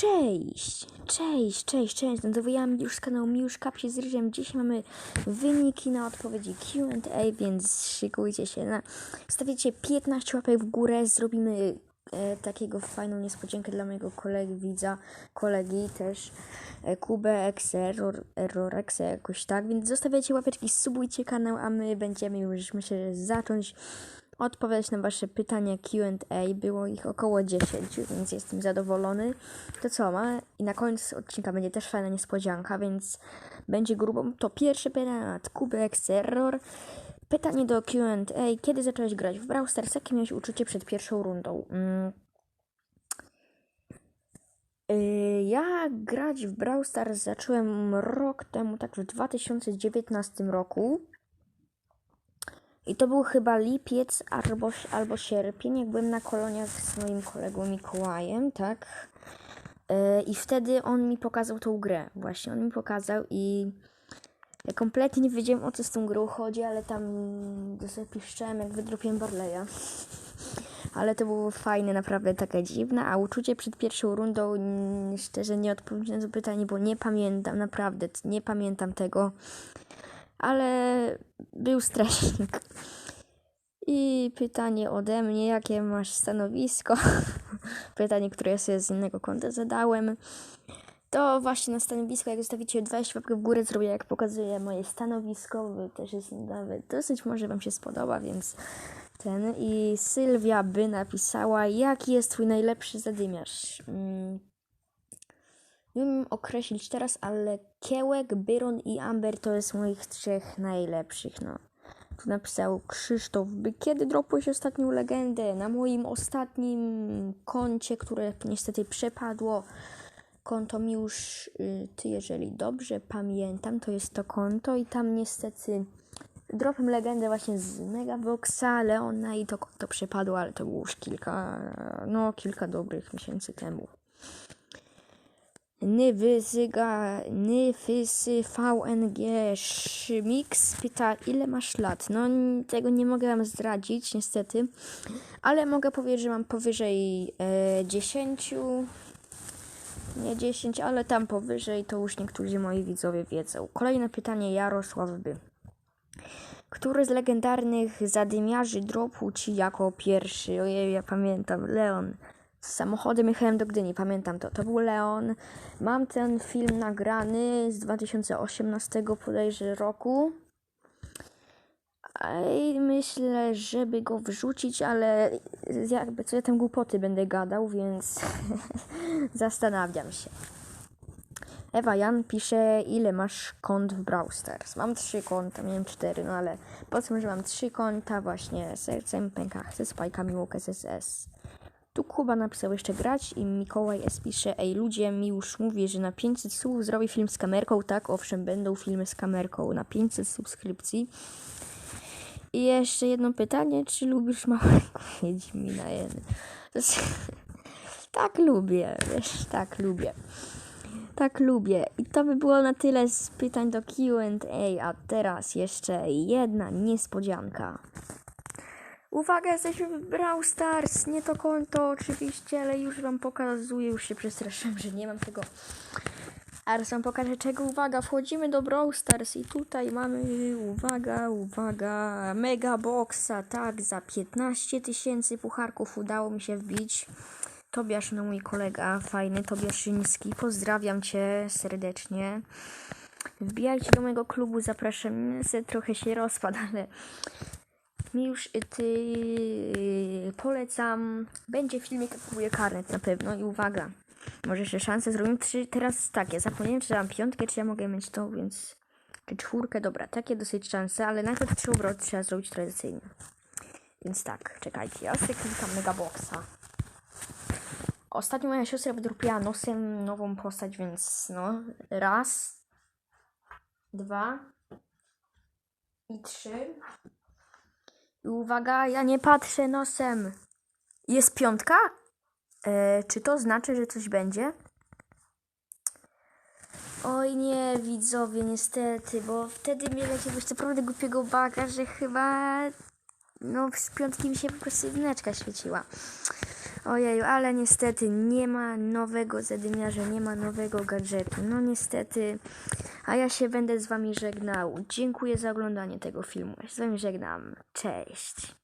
cześć! Cześć, cześć, cześć. Ja już z kanału Miusz Kapsie z Ryżem. Dzisiaj mamy wyniki na odpowiedzi Q&A, więc szykujcie się. Na... Stawicie 15 łapek w górę, zrobimy e, takiego fajną niespodziankę dla mojego kolegi, widza, kolegi też, e, Kubę, Exe, Ror, Rorexe, jakoś tak, więc zostawiajcie łapeczki, subujcie kanał, a my będziemy już, myślę, zacząć odpowiadać na Wasze pytania Q&A. Było ich około 10, więc jestem zadowolony. To co ma? I na końcu odcinka będzie też fajna niespodzianka, więc będzie grubo. To pierwsze pytanie od Kubek Error. Pytanie do Q&A. Kiedy zacząłeś grać w Brawl Stars? Jakie miałeś uczucie przed pierwszą rundą? Mm. Yy, Ja grać w Brawl Stars zacząłem rok temu, tak w 2019 roku. I to był chyba lipiec albo, albo sierpień, jak byłem na koloniach z moim kolegą Mikołajem, tak? Yy, I wtedy on mi pokazał tą grę. Właśnie on mi pokazał i ja kompletnie nie wiedziałem o co z tą grą chodzi, ale tam sobie piszczałem jak wydropiłem Barleya. Ale to było fajne, naprawdę takie dziwne, a uczucie przed pierwszą rundą szczerze nie odpowiem na to pytanie, bo nie pamiętam, naprawdę nie pamiętam tego ale był stresik. I pytanie ode mnie, jakie masz stanowisko? pytanie, które ja sobie z innego konta zadałem. To właśnie na stanowisko, jak zostawicie 20 łapek w górę, zrobię jak pokazuję moje stanowisko. Też jest nawet dosyć może Wam się spodoba, więc ten. I Sylwia by napisała, jaki jest Twój najlepszy zadymiarz? Mm. Nie umiem określić teraz, ale Kiełek, Byron i Amber to jest moich trzech najlepszych, no. Tu napisał Krzysztof, by kiedy dropłeś ostatnią legendę? Na moim ostatnim koncie, które niestety przepadło. Konto mi już, y, ty jeżeli dobrze pamiętam, to jest to konto i tam niestety dropem legendę właśnie z Megaboxa, Leona i to konto przepadło, ale to było już kilka, no kilka dobrych miesięcy temu. Nywyzyga, Nyfysy VNG pyta, ile masz lat? No, tego nie mogę wam zdradzić, niestety, ale mogę powiedzieć, że mam powyżej e, 10, nie 10, ale tam powyżej, to już niektórzy moi widzowie wiedzą. Kolejne pytanie, Jarosław By. Który z legendarnych zadymiarzy dropł ci jako pierwszy? Ojej, ja pamiętam, Leon. Z samochodem jechałem do Gdyni, pamiętam to. To był Leon. Mam ten film nagrany z 2018 podejrzewam roku. I myślę, żeby go wrzucić, ale jakby co ja tam głupoty będę gadał, więc zastanawiam się. Ewa Jan pisze, ile masz kont w Brawl Stars? Mam trzy konta, miałem cztery, no ale powiedzmy, że mam trzy konta, właśnie sercem, pęka, chcę spajka, miłok, SSS. Tu Kuba napisał jeszcze grać i Mikołaj S pisze, ej ludzie, mi już mówi, że na 500 słów zrobi film z kamerką, tak, owszem, będą filmy z kamerką na 500 subskrypcji. I jeszcze jedno pytanie, czy lubisz małego Wiedźmina jest... tak lubię, wiesz, tak lubię. Tak lubię. I to by było na tyle z pytań do Q&A, a teraz jeszcze jedna niespodzianka. Uwaga, jesteśmy w Brawl Stars. Nie to konto oczywiście, ale już wam pokazuję. Już się przestraszyłem, że nie mam tego. Ale wam pokażę czego. Uwaga, wchodzimy do Brawl Stars i tutaj mamy, uwaga, uwaga, Mega Boxa, tak, za 15 tysięcy pucharków udało mi się wbić. Tobiasz, no mój kolega, fajny Tobiaszyński. Pozdrawiam cię serdecznie. Wbijajcie do mojego klubu, zapraszam. Se trochę się rozpadł, ale już y, ty y, polecam. Będzie filmik, jak kupuję karnet na pewno i uwaga. Może jeszcze szansę zrobimy trzy. Teraz tak, ja zapomniałem, czy mam piątkę, czy ja mogę mieć tą, więc. Czy czwórkę, dobra, takie dosyć szanse, ale najpierw trzy obroty trzeba zrobić tradycyjnie. Więc tak, czekajcie, ja sobie klikam Megaboxa. Ostatnio moja siostra wydrupiła nosem nową postać, więc no, raz, dwa i trzy. Uwaga, ja nie patrzę nosem. Jest piątka? E, czy to znaczy, że coś będzie? Oj nie, widzowie, niestety, bo wtedy miałem jakiegoś naprawdę głupiego baga, że chyba no z piątki mi się po prostu jedyneczka świeciła. Ojeju, ale niestety nie ma nowego zadymiarza, nie ma nowego gadżetu. No niestety. A ja się będę z wami żegnał. Dziękuję za oglądanie tego filmu. Z wami żegnam. Cześć.